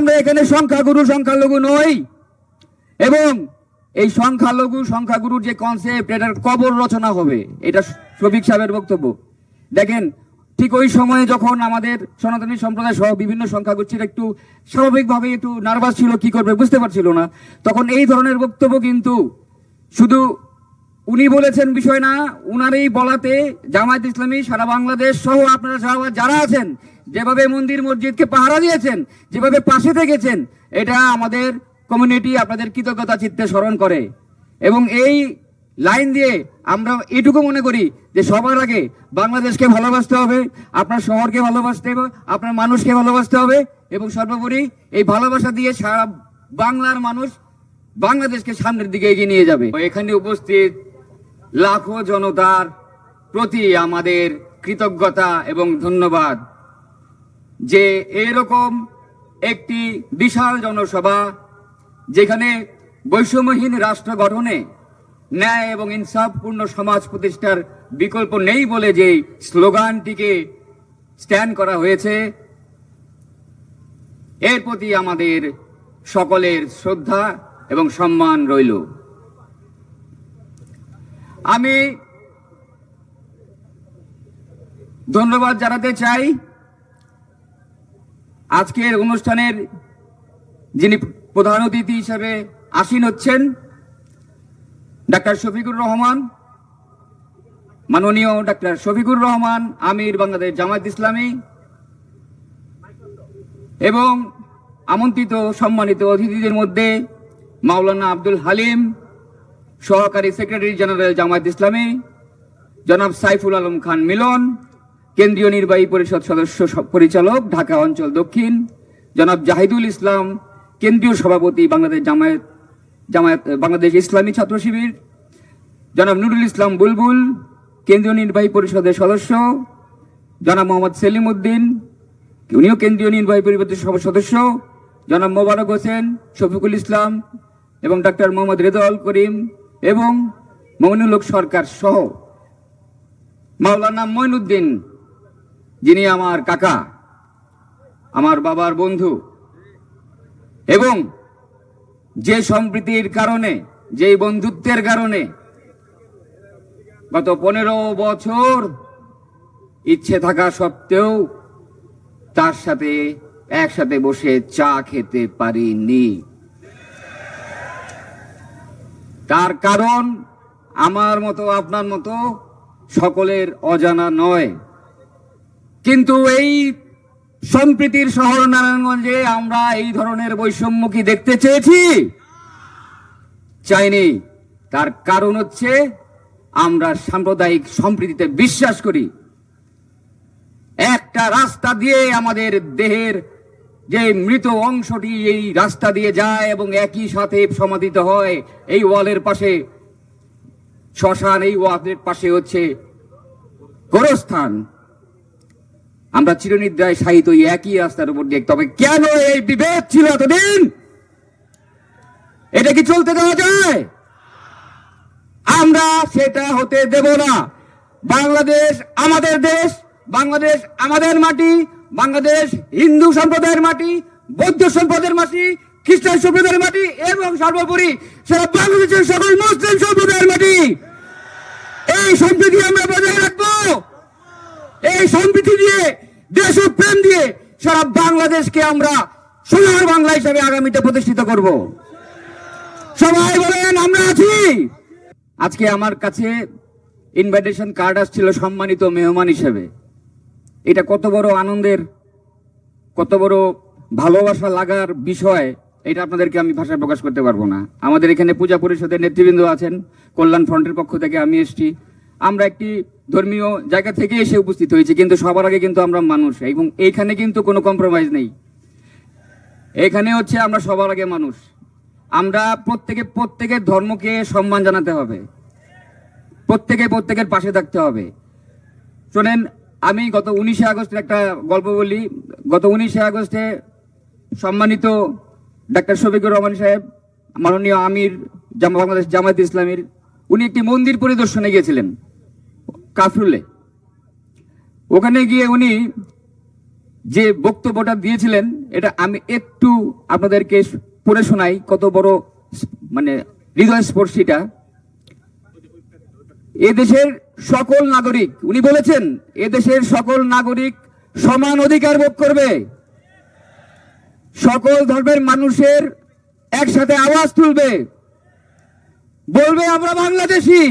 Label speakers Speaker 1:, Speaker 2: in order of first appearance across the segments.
Speaker 1: আমরা এখানে সংখ্যাগুরু, সংখ্যালঘু নই। এবং এই সংখ্যালঘু, সংখ্যাগুরুর যে কনসেপ্ট এটার কবর রচনা হবে। এটা শফিক সাহেবের বক্তব্য। দেখেন, ঠিক ওই সময়ে যখন আমাদের সনাতনী সম্প্রদায় সহ বিভিন্ন সংখ্যাগোষ্ঠীর একটু স্বাভাবিকভাবে একটু নার্ভাস ছিল, কি করবে বুঝতে পারছিল না। তখন এই ধরনের বক্তব্য কিন্তু শুধু উনি বলেছেন বিষয় না উনার এই বলাতে জামায়াত ইসলামী সারা বাংলাদেশ সহ আপনারা যারা আছেন যেভাবে মন্দির মসজিদকে পাহারা দিয়েছেন, যেভাবে পাশে থেকেছেন, এটা আমাদের কমিউনিটি আপনাদের কৃতজ্ঞতা চিত্তে স্মরণ করে। এবং এই লাইন দিয়ে আমরা এটুকু মনে করি যে সবার আগে বাংলাদেশকে ভালোবাসতে হবে, আপনার শহরকে ভালোবাসতে হবে, আপনার মানুষকে ভালোবাসতে হবে, এবং সর্বোপরি এই ভালোবাসা দিয়ে সারা বাংলার মানুষ বাংলাদেশকে সামনের দিকে এগিয়ে নিয়ে যাবে। এখানে উপস্থিত লাখো জনতার প্রতি আমাদের কৃতজ্ঞতা এবং ধন্যবাদ। যে এরকম একটি বিশাল জনসভা যেখানে বৈষম্যহীন রাষ্ট্র গঠনে ন্যায় এবং ইনসাফপূর্ণ সমাজ প্রতিষ্ঠার বিকল্প নেই বলে যে স্লোগানটিকে স্ট্যান্ড করা হয়েছে, এর প্রতি আমাদের সকলের শ্রদ্ধা এবং সম্মান রইল। আমি ধন্যবাদ জানাতে চাই। আজকের অনুষ্ঠানের যিনি প্রধান অতিথি হিসেবে আসীন হচ্ছেন, ডাক্তার শফিকুর রহমান, মাননীয় ডাক্তার শফিকুর রহমান, আমির বাংলাদেশ জামায়াত ইসলামী, এবং আমন্ত্রিত সম্মানিত অতিথিদের মধ্যে মাওলানা আব্দুল হালিম, সহকারী সেক্রেটারি জেনারেল জামায়াত ইসলামী, জনাব সাইফুল আলম খান মিলন কেন্দ্রীয় নির্বাহী পরিষদ সদস্য পরিচালক, ঢাকা অঞ্চল দক্ষিণ, জনাব জাহিদুল ইসলাম, কেন্দ্রীয় সভাপতি বাংলাদেশ জামায়াত জামায়াত বাংলাদেশ ইসলামী ছাত্র শিবির, জনাব নুরুল ইসলাম বুলবুল, কেন্দ্রীয় নির্বাহী পরিষদের সদস্য, জনাব মোহাম্মদ সেলিম উদ্দিন, উনিও কেন্দ্রীয় নির্বাহী পরিষদের সদস্য, জনাব মোবারক হোসেন, শফিকুল ইসলাম এবং ডাক্তার মোহাম্মদ রেজাউল করিম এবং মমিনুল হক সরকার সহ। মাওলানা মঈনুদ্দিন যিনি আমার কাকা, আমার বাবার বন্ধু, এবং যে সম্প্রীতির কারণে, যে বন্ধুত্বের কারণে গত পনেরো বছর ইচ্ছে থাকা সত্ত্বেও তার সাথে একসাথে বসে চা খেতে পারিনি। তার কারণ আমার মতো, আপনার মতো সকলের অজানা নয়। কিন্তু এই সম্প্রীতির শহর নারায়ণগঞ্জে আমরা এই ধরনের বৈষম্য কি দেখতে চেয়েছি? চাইনি। তার কারণ হচ্ছে আমরা সাম্প্রদায়িক সম্প্রীতিতে বিশ্বাস করি। একটা রাস্তা দিয়ে আমাদের দেহের যে মৃত অংশটি এই রাস্তা দিয়ে যায় এবং একই সাথে সমাধিত হয়, এই ওয়ালের পাশে, শ্মশান এই ওয়ালের পাশে হচ্ছে গোরস্থান। আমরা চিরনিদ্রায় সাহিত ওই একই রাস্তার উপর দিয়ে, তবে কেন এই বিভেদ ছিল এতদিন? এটা কি চলতে দেওয়া যায়? আমরা সেটা হতে দেব না। বাংলাদেশ আমাদের দেশ, বাংলাদেশ আমাদের মাটি, বাংলাদেশ হিন্দু সম্প্রদায়ের মাটি, বৌদ্ধ সম্প্রদায়ের মাটি, খ্রিস্টান সম্প্রদায়ের মাটি, এবং সর্বোপরি সারা বাংলাদেশের সকল মুসলিম সম্প্রদায়ের মাটি। এই সম্প্রীতি আমরা বজায় রাখব। এই সম্প্রীতি দিয়ে, দেশ দেশপ্রেম দিয়ে সারা বাংলাদেশকে আমরা সোনার বাংলা হিসাবে আগামীতে প্রতিষ্ঠিত করব। সবাই বলেন, আমরা আছি। আজকে আমার কাছে ইনভাইটেশন কার্ড আসছিল সম্মানিত মেহমান হিসেবে। এটা কত বড় আনন্দের, কত বড় ভালোবাসা লাগার বিষয়, এটা আপনাদেরকে আমি ভাষায় প্রকাশ করতে পারব না। আমাদের এখানে পূজা পরিষদের নেতৃবৃন্দ আছেন, কল্যাণ ফ্রন্টের পক্ষ থেকে আমি এসেছি। আমরা একটি ধর্মীয় জায়গা থেকে এসে উপস্থিত হয়েছি, কিন্তু সবার আগে কিন্তু আমরা মানুষ, এবং এইখানে কিন্তু কোনো কম্প্রোমাইজ নেই। এখানে হচ্ছে আমরা সবার আগে মানুষ। আমরা প্রত্যেকে, প্রত্যেকের ধর্মকে সম্মান জানাতে হবে। প্রত্যেকে, প্রত্যেকের পাশে থাকতে হবে। শোনেন, আমি গত উনিশে আগস্টের একটা গল্প বলি। গত উনিশে আগস্টে সম্মানিত ডাক্তার শফিকুর রহমান সাহেব, মাননীয় আমির বাংলাদেশ জামায়াত ইসলামীর, উনি একটি মন্দির পরিদর্শনে গিয়েছিলেন। কাফরুলে ওখানে গিয়ে উনি যে বক্তব্যটা দিয়েছিলেন, এটা আমি একটু আপনাদেরকে পড়ে শোনাই কত বড় মানে হৃদয় স্পর্শীটা এদেশের সকল নাগরিক, উনি বলেছেন, এদেশের সকল নাগরিক সমান অধিকার ভোগ করবে। সকল ধর্মের মানুষের একসাথে আওয়াজ তুলবে। বলবে, আমরা বাংলাদেশি।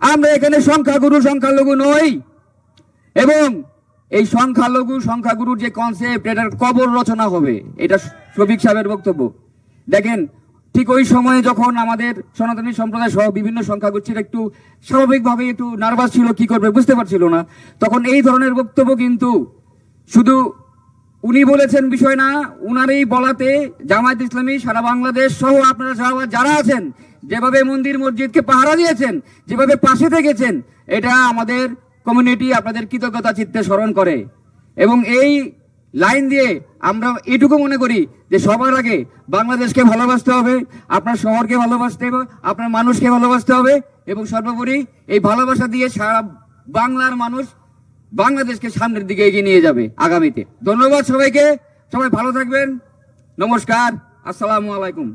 Speaker 1: আমরা এখানে সংখ্যাগুরু, সংখ্যালঘু নই। এবং এই সংখ্যালঘু, সংখ্যাগুরুর যে কনসেপ্ট এটার কবর রচনা হবে। এটা শফিক সাহেবের বক্তব্য। দেখেন, ঠিক ওই সময়ে যখন আমাদের সনাতনী সম্প্রদায় সহ বিভিন্ন সংখ্যাগোষ্ঠীর একটু স্বাভাবিকভাবে একটু নার্ভাস ছিল, কি করবে বুঝতে পারছিল না। তখন এই ধরনের বক্তব্য কিন্তু শুধু উনি বলেছেন বিষয় না উনার এই বলাতে জামায়াত ইসলামী সারা বাংলাদেশ সহ আপনারা সহ যারা আছেন, যেভাবে মন্দির মসজিদকে পাহারা দিয়েছেন, যেভাবে পাশে থেকেছেন, এটা আমাদের কমিউনিটি আপনাদের কৃতজ্ঞতা চিত্তে স্মরণ করে। এবং এই লাইন দিয়ে আমরা এটুকু মনে করি যে সবার আগে বাংলাদেশকে ভালোবাসতে হবে, আপনার শহরকে ভালোবাসতে হবে, আপনার মানুষকে ভালোবাসতে হবে, এবং সর্বোপরি এই ভালোবাসা দিয়ে সারা বাংলার মানুষ বাংলাদেশকে সামনের দিকে এগিয়ে নিয়ে যাবে আগামীতে। ধন্যবাদ সবাইকে। সবাই ভালো থাকবেন। নমস্কার। আসসালামু আলাইকুম।